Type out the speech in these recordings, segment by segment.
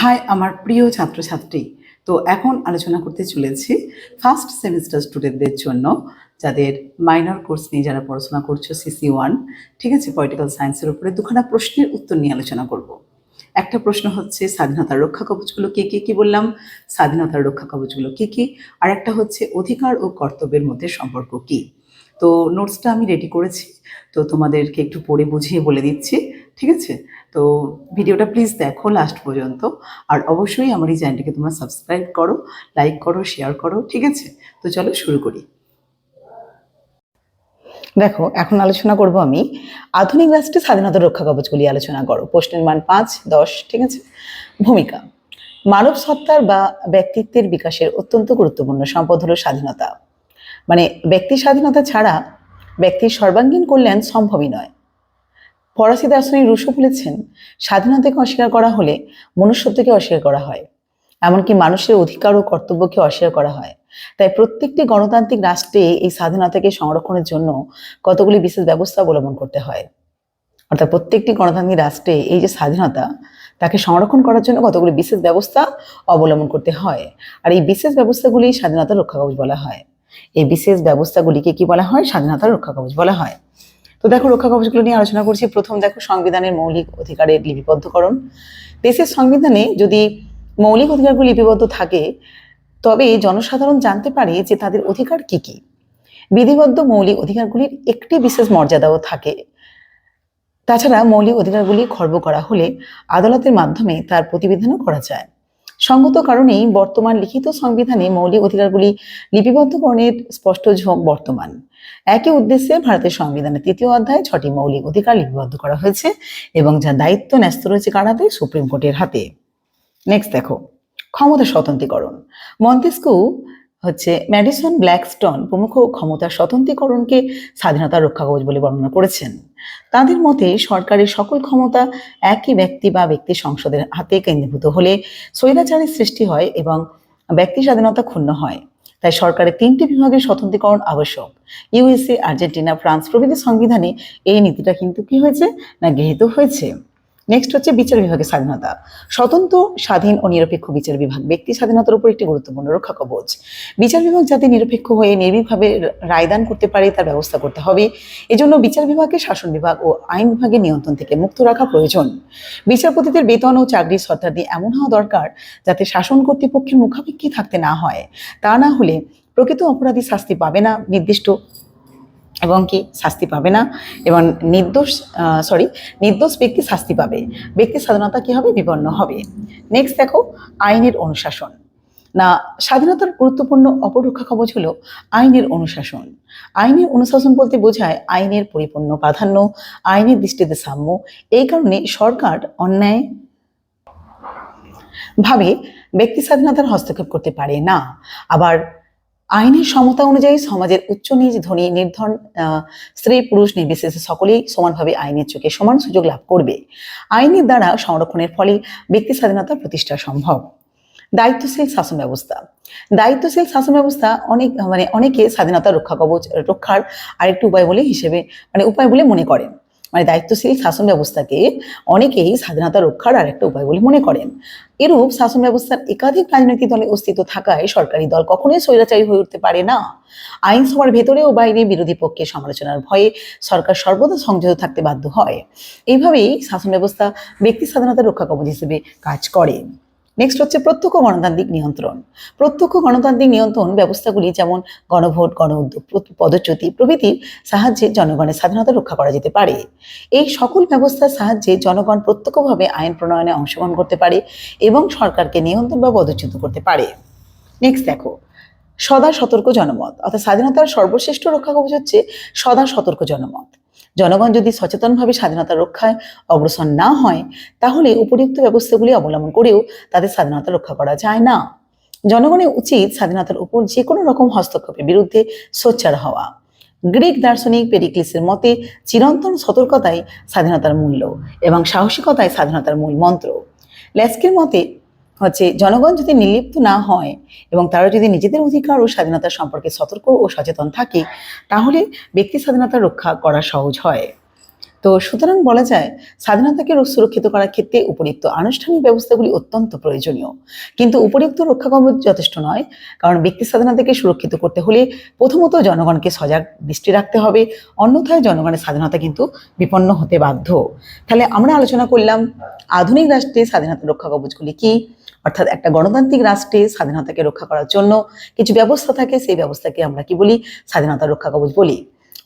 High, আমার প্রিয় ছাত্রছাত্রী। তো এখন আলোচনা করতে চলেছি ফার্স্ট সেমিস্টার স্টুডেন্টদের জন্য, যাদের মাইনর কোর্স নিয়ে যারা পড়াশোনা করছ সিসি ওয়ান ঠিক আছে? পলিটিক্যাল সায়েন্সের উপরে দুখানা প্রশ্নের উত্তর নিয়ে আলোচনা করব। একটা প্রশ্ন হচ্ছে, স্বাধীনতার রক্ষা কবচগুলো কি কী কী বললাম? স্বাধীনতার রক্ষা কবচগুলো কী কী? আর একটা হচ্ছে, অধিকার ও কর্তব্যের মধ্যে সম্পর্ক কি? তো নোটসটা আমি রেডি করেছি, তো তোমাদেরকে একটু পড়ে বুঝিয়ে বলে দিচ্ছি, ঠিক আছে? তো ভিডিওটা প্লিজ দেখো লাস্ট পর্যন্ত। আর অবশ্যই আমার এই চ্যানেলটিকে তোমরা সাবস্ক্রাইব করো লাইক করো শেয়ার করো, ঠিক আছে? তো চলো শুরু করি। দেখো, এখন আলোচনা করব আমি আধুনিক রাষ্ট্রে স্বাধীনতা রক্ষা কবচগুলি আলোচনা করো। প্রশ্নের মান পাঁচ, দশ, ঠিক আছে? ভূমিকা, মানব সত্তার বা ব্যক্তিত্বের বিকাশের অত্যন্ত গুরুত্বপূর্ণ সম্পদ হলো স্বাধীনতা। মানে ব্যক্তি স্বাধীনতা ছাড়া ব্যক্তির সর্বাঙ্গীন কল্যাণ সম্ভবই নয়। ফরাসি দার্শনিক রুশো বলেছেন স্বাধীনতাকে অস্বীকার করা হলে মনুষ্যত্বকে অস্বীকার করা হয়। এমনকি মানুষের অধিকার ও কর্তব্যকে অস্বীকার করা হয়। তাই প্রত্যেকটি গণতান্ত্রিক রাষ্ট্রে এই স্বাধীনতাকে সংরক্ষণের জন্য কতগুলি বিশেষ ব্যবস্থা অবলম্বন করতে হয়। অর্থাৎ প্রত্যেকটি গণতান্ত্রিক রাষ্ট্রে এই যে স্বাধীনতা, তাকে সংরক্ষণ করার জন্য কতগুলি বিশেষ ব্যবস্থা অবলম্বন করতে হয়। আর এই বিশেষ ব্যবস্থাগুলি স্বাধীনতা রক্ষা কবচ বলা হয়। এই বিশেষ ব্যবস্থাগুলিকে কি বলা হয়? স্বাধীনতা রক্ষা কবচ বলা হয়। তো দেখো রক্ষা কবচগুলো নিয়ে আলোচনা করছি। প্রথম দেখো সংবিধানের মৌলিক অধিকারের লিপিবদ্ধকরণ। দেশের সংবিধানে যদি মৌলিক অধিকারগুলো লিপিবদ্ধ থাকে, তবে জনসাধারণ জানতে পারে যে তাদের অধিকার কি কি। বিধিবদ্ধ মৌলিক অধিকারগুলির একটি বিশেষ মর্যাদাও থাকে। তাছাড়া মৌলিক অধিকারগুলি খর্ব করা হলে আদালতের মাধ্যমে তার প্রতিবিধানও করা যায়। সঙ্গত কারণেই বর্তমান লিখিত সংবিধানে মৌলিক অধিকারগুলি লিপিবদ্ধকরণের স্পষ্ট ঝোঁক বর্তমান। একই উদ্দেশ্যে ভারতের সংবিধানের তৃতীয় অধ্যায় ছটি মৌলিক অধিকার লিপিবদ্ধ করা হয়েছে এবং যা দায়িত্ব ন্যস্ত রয়েছে কারাতে সুপ্রিম কোর্টের হাতে। নেক্সট দেখো, ক্ষমতা স্বতন্ত্রীকরণ। মন্তেস্কু হচ্ছে ম্যাডিসন ব্ল্যাকস্টন প্রমুখ ক্ষমতা স্বতন্ত্রীকরণকে স্বাধীনতা রক্ষা কবচ বলে বর্ণনা করেছেন। তাদের মতে সরকারের সকল ক্ষমতা একই ব্যক্তি বা ব্যক্তি সংসদের হাতে কেন্দ্রীভূত হলে স্বৈরাচারের সৃষ্টি হয় এবং ব্যক্তি স্বাধীনতা ক্ষুণ্ণ হয়। তাই সরকারের তিনটি বিভাগের স্বতন্ত্রীকরণ আবশ্যক। ইউএসএ আর্জেন্টিনা, ফ্রান্স প্রভৃতি সংবিধানে এই নীতিটা কিন্তু কি হয়েছে না গৃহীত হয়েছে? নেক্সট হচ্ছে বিচার বিভাগের স্বাধীনতা। স্বতন্ত্র, স্বাধীন ও নিরপেক্ষ বিচার বিভাগ। ব্যক্তি স্বাধীনতার উপর একটি গুরুত্বপূর্ণ রক্ষা কবচ বিচার বিভাগ যাতে নিরপেক্ষ হয়ে নির্ভীকভাবে রায়দান করতে পারে, তার ব্যবস্থা করতে হবে। এজন্য বিচার বিভাগকে শাসন বিভাগ ও আইন বিভাগের নিয়ন্ত্রণ থেকে মুক্ত রাখা প্রয়োজন। বিচারপতিদের বেতন ও চাকরির শর্তাদি এমন হওয়া দরকার যাতে শাসন কর্তৃপক্ষের মুখাপেক্ষি থাকতে না হয়। তা না হলে প্রকৃত অপরাধী শাস্তি পাবে না। নির্দিষ্ট এবং কি শাস্তি পাবে না? এবং নির্দোষ সরি নির্দোষ ব্যক্তি শাস্তি পাবে। ব্যক্তির স্বাধীনতা কি হবে? বিপন্ন হবে। নেক্সট দেখো, আইনের অনুশাসন। না, স্বাধীনতার গুরুত্বপূর্ণ অপরক্ষা কবচ হলো আইনের অনুশাসন। আইনের অনুশাসন বলতে বোঝায় আইনের পরিপূর্ণ প্রাধান্য, আইনের দৃষ্টিতে সাম্য। এই কারণে সরকার অন্যায় ভাবে ব্যক্তি স্বাধীনতার হস্তক্ষেপ করতে পারে না। আবার আইনের সমতা অনুযায়ী সমাজের উচ্চ নিজ ধনী, নির্ধন স্ত্রী, পুরুষ, নির্বিশেষে সকলেই সমানভাবে আইনের চোখে সমান সুযোগ লাভ করবে। আইনের দ্বারা সংরক্ষণের ফলে ব্যক্তি স্বাধীনতা প্রতিষ্ঠা সম্ভব। দায়িত্বশীল শাসন ব্যবস্থা। দায়িত্বশীল শাসন ব্যবস্থা অনেক মানে অনেকে স্বাধীনতা রক্ষা কবচ, রক্ষার আরেকটি উপায় বলে হিসেবে মানে উপায় বলে মনে করেন। মানে দায়িত্বশীল শাসন ব্যবস্থাকে অনেকেই স্বাধীনতা রক্ষার আরেকটা উপায় বলে মনে করেন। এরূপ শাসন ব্যবস্থার একাধিক রাজনৈতিক দলের অস্তিত্ব থাকায় সরকারি দল কখনোই স্বৈরাচারী হয়ে উঠতে পারে না। আইনসভার ভেতরে ও বাইরে বিরোধী পক্ষের সমালোচনার ভয়ে সরকার সর্বদা সংযত থাকতে বাধ্য হয়। এইভাবেই শাসন ব্যবস্থা ব্যক্তি স্বাধীনতা রক্ষা কবচ হিসেবে কাজ করে। নেক্সট হচ্ছে প্রত্যক্ষ গণতান্ত্রিক নিয়ন্ত্রণ। প্রত্যক্ষ গণতান্ত্রিক নিয়ন্ত্রণ ব্যবস্থাগুলি যেমন গণভোট গণ উদ্যোগ পদচ্যুতি প্রভৃতির সাহায্যে জনগণের স্বাধীনতা রক্ষা করা যেতে পারে। এই সকল ব্যবস্থার সাহায্যে জনগণ প্রত্যক্ষভাবে আইন প্রণয়নে অংশগ্রহণ করতে পারে এবং সরকারকে নিয়ন্ত্রণ বা পদচ্যুত করতে পারে। নেক্সট দেখো, সদা সতর্ক জনমত। অর্থাৎ স্বাধীনতার সর্বশ্রেষ্ঠ রক্ষা কবচ হচ্ছে সদা সতর্ক জনমত। জনগণ যদি সচেতনভাবে স্বাধীনতা রক্ষায় অগ্রসর না হয়, তাহলে উপযুক্ত ব্যবস্থাগুলি অবলম্বন করেও তাদের স্বাধীনতা রক্ষা করা যায় না। জনগণের উচিত স্বাধীনতার উপর যে কোনো রকম হস্তক্ষেপের বিরুদ্ধে সোচ্চার হওয়া। গ্রিক দার্শনিক পেরিক্লিসের মতে, চিরন্তন সতর্কতাই স্বাধীনতার মূল্য এবং সাহসিকতাই স্বাধীনতার মূল মন্ত্র। ল্যাস্কের মতে হচ্ছে জনগণ যদি নির্লিপ্ত না হয় এবং তারা যদি নিজেদের অধিকার ও স্বাধীনতা সম্পর্কে সতর্ক ও সচেতন থাকে, তাহলে ব্যক্তি স্বাধীনতা রক্ষা করা সহজ হয়। তো সুতরাং বলা যায়, স্বাধীনতাকে সুরক্ষিত করার ক্ষেত্রে উপরিক্ত আনুষ্ঠানিক ব্যবস্থাগুলি অত্যন্ত প্রয়োজনীয়। কিন্তু উপরিক্ত রক্ষা যথেষ্ট নয়, কারণ ব্যক্তি স্বাধীনতাকে সুরক্ষিত করতে হলে প্রথমত জনগণকে সজাগ দৃষ্টি রাখতে হবে, অন্যথায় জনগণের স্বাধীনতা কিন্তু বিপন্ন হতে বাধ্য। তাহলে আমরা আলোচনা করলাম, আধুনিক রাষ্ট্রে স্বাধীনতা রক্ষা কবচগুলি কি? অর্থাৎ একটা গণতান্ত্রিক রাষ্ট্রে স্বাধীনতাকে রক্ষা করার জন্য কিছু ব্যবস্থা থাকে, সেই ব্যবস্থাকে আমরা কি বলি? স্বাধীনতা রক্ষা কবচ বলি।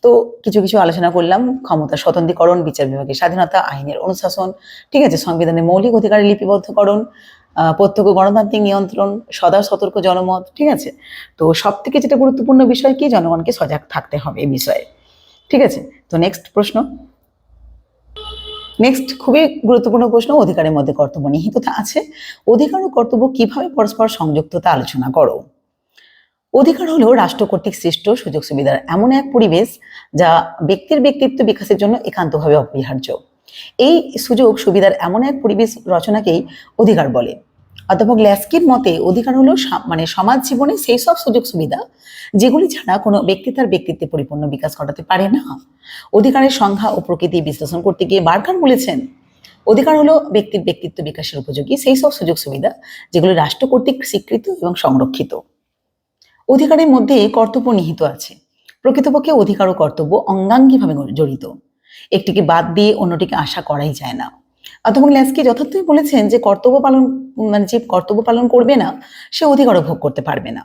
তো কিছু কিছু আলোচনা করলাম, ক্ষমতা স্বতন্ত্রীকরণ, বিচার বিভাগের স্বাধীনতা, আইনের অনুশাসন, ঠিক আছে, সংবিধানের মৌলিক অধিকারের লিপিবদ্ধকরণ প্রত্যক্ষ গণতান্ত্রিক নিয়ন্ত্রণ, সদা সতর্ক জনমত, ঠিক আছে? তো সব থেকে যেটা গুরুত্বপূর্ণ বিষয় কি? জনগণকে সজাগ থাকতে হবে এ বিষয়ে, ঠিক আছে? তো নেক্সট প্রশ্ন। নেক্সট খুবই গুরুত্বপূর্ণ প্রশ্ন, অধিকারের মধ্যে কর্তব্য নিহিততা আছে। অধিকার ও কর্তব্য কীভাবে পরস্পর সংযুক্ততা আলোচনা করো। অধিকার হলো রাষ্ট্র কর্তৃক সৃষ্ট সুযোগ সুবিধার এমন এক পরিবেশ যা ব্যক্তির ব্যক্তিত্ব বিকাশের জন্য একান্তভাবে অপরিহার্য। এই সুযোগ সুবিধার এমন এক পরিবেশ রচনাকেই অধিকার বলে। অধ্যাপক ল্যাস্কির মতে অধিকার হলো মানে সমাজ জীবনে সেই সব সুযোগ সুবিধা যেগুলি ছাড়া কোনো ব্যক্তি তার ব্যক্তিত্বে পরিপূর্ণ বিকাশ ঘটাতে পারে না। অধিকারের সংখ্যা ও প্রকৃতি বিশ্লেষণ করতে গিয়ে বারকার বলেছেন, অধিকার হলো ব্যক্তির ব্যক্তিত্ব বিকাশের উপযোগী, সেই সব সুযোগ সুবিধা যেগুলি রাষ্ট্র কর্তৃক স্বীকৃত এবং সংরক্ষিত। অধিকারের মধ্যে কর্তব্য নিহিত আছে। প্রকৃতপক্ষে অধিকার ও কর্তব্য অঙ্গাঙ্গিভাবে জড়িত। একটিকে বাদ দিয়ে অন্যটিকে আশা করাই যায় না। অধ্যাপক ল্যাসকি যথার্থই বলেছেন যে কর্তব্য পালন মানে যে কর্তব্য পালন করবে না, সে অধিকারও ভোগ করতে পারবে না।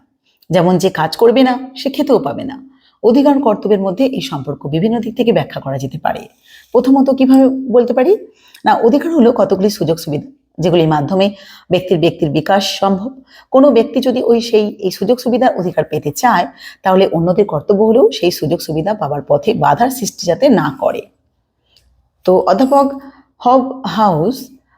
যেমন যে কাজ করবে না, সে খেতেও পাবে না। অধিকার কর্তব্যের মধ্যে এই সম্পর্ক বিভিন্ন দিক থেকে ব্যাখ্যা করা যেতে পারে। প্রথমত কীভাবে বলতে পারি? না, অধিকার হলো কতগুলি সুযোগ সুবিধা, যেগুলির মাধ্যমে ব্যক্তির ব্যক্তির বিকাশ সম্ভব। কোনো ব্যক্তি যদি ওই সেই, এই সুযোগ সুবিধার অধিকার পেতে চায়, তাহলে অন্যদের কর্তব্য হলেও সেই সুযোগ সুবিধা পাওয়ার পথে বাধার সৃষ্টি যাতে না করে। তো অধ্যাপক হব হাউস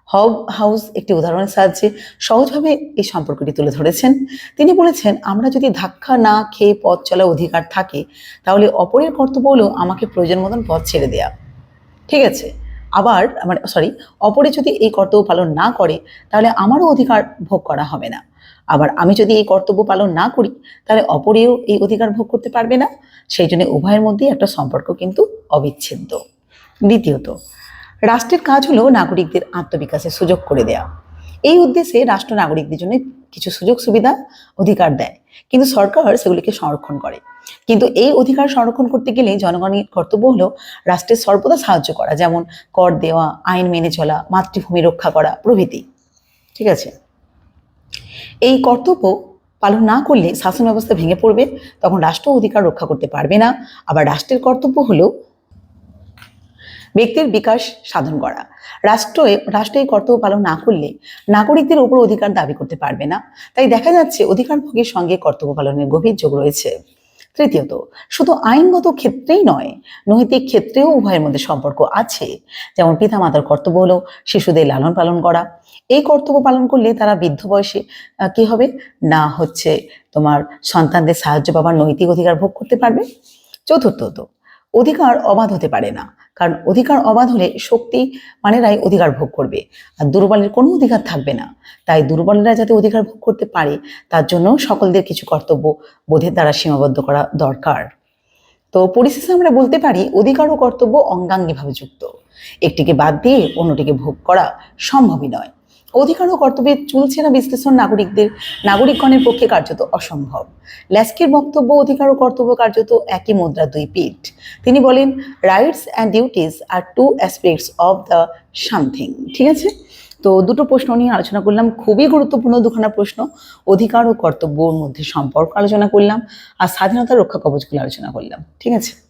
হব হাউস একটি উদাহরণের সাহায্যে সহজভাবে এই সম্পর্কটি তুলে ধরেছেন। তিনি বলেছেন, আমরা যদি ধাক্কা না খেয়ে পথ চলা অধিকার থাকে, তাহলে অপরের কর্তব্য হলো আমাকে প্রয়োজন মতন পথ ছেড়ে দেয়া। ঠিক আছে, আবার মানে সরি অপরে যদি এই কর্তব্য পালন না করে, তাহলে আমারও অধিকার ভোগ করা হবে না। আবার আমি যদি এই কর্তব্য পালন না করি, তাহলে অপরেও এই অধিকার ভোগ করতে পারবে না। সেই জন্য উভয়ের মধ্যেই একটা সম্পর্ক কিন্তু অবিচ্ছেদ্য। দ্বিতীয়ত রাষ্ট্রের কাজ হলো নাগরিকদের আত্মবিকাশের সুযোগ করে দেওয়া। এই উদ্দেশ্যে রাষ্ট্র নাগরিকদের জন্য কিছু সুযোগ সুবিধা অধিকার দেয়। কিন্তু সরকার সেগুলিকে সংরক্ষণ করে। কিন্তু এই অধিকার সংরক্ষণ করতে গেলে জনগণের কর্তব্য হলো রাষ্ট্রের সর্বদা সাহায্য করা, যেমন কর দেওয়া, আইন মেনে চলা, মাতৃভূমি রক্ষা করা প্রভৃতি। ঠিক আছে? এই কর্তব্য পালন না করলে শাসন ব্যবস্থা ভেঙে পড়বে, তখন রাষ্ট্র অধিকার রক্ষা করতে পারবে না। আবার রাষ্ট্রের কর্তব্য হলো ব্যক্তির বিকাশ সাধন করা। রাষ্ট্র রাষ্ট্র কর্তব্য পালন না করলে নাগরিকদের উপর অধিকার দাবি করতে পারবে না। তাই দেখা যাচ্ছে অধিকার ভোগের সঙ্গে কর্তব্য পালনের গভীর যোগ রয়েছে। তৃতীয়ত, শুধু আইনগত ক্ষেত্রেই নয়, নৈতিক ক্ষেত্রেও উভয়ের মধ্যে সম্পর্ক আছে। যেমন পিতামাতার কর্তব্য হলো শিশুদের লালন পালন করা। এই কর্তব্য পালন করলে তারা বৃদ্ধ বয়সে কি হবে? না হচ্ছে তোমার সন্তানদের সাহায্য পাবার নৈতিক অধিকার ভোগ করতে পারবে। চতুর্থত অধিকার অবাধ হতে পারে না। কারণ অধিকার অবাধ হলে শক্তি মানেরাই অধিকার ভোগ করবে। আর দুর্বলের কোনো অধিকার থাকবে না। তাই দুর্বলেরা যাতে অধিকার ভোগ করতে পারে, তার জন্য সকলদের কিছু কর্তব্য বোধের দ্বারা সীমাবদ্ধ করা দরকার। তো পরিশেষে আমরা বলতে পারি, অধিকার ও কর্তব্য অঙ্গাঙ্গিভাবে যুক্ত। একটিকে বাদ দিয়ে অন্যটিকে ভোগ করা সম্ভবই নয়। অধিকার ও কর্তব্যে কর্তব্যের চুলছেনা বিশ্লেষণ নাগরিকদের, নাগরিকগণের পক্ষে কার্যত অসম্ভব। ল্যাস্কির বক্তব্য, অধিকার ও কর্তব্য কার্যত একই মুদ্রা দুই পিঠ। তিনি বলেন rights and duties are two aspects of the something ঠিক আছে? তো দুটো প্রশ্ন নিয়ে আলোচনা করলাম। খুবই গুরুত্বপূর্ণ দুখানা প্রশ্ন। অধিকার ও কর্তব্যর মধ্যে সম্পর্ক আলোচনা করলাম। আর স্বাধীনতা রক্ষা কবচগুলো আলোচনা করলাম। ঠিক আছে?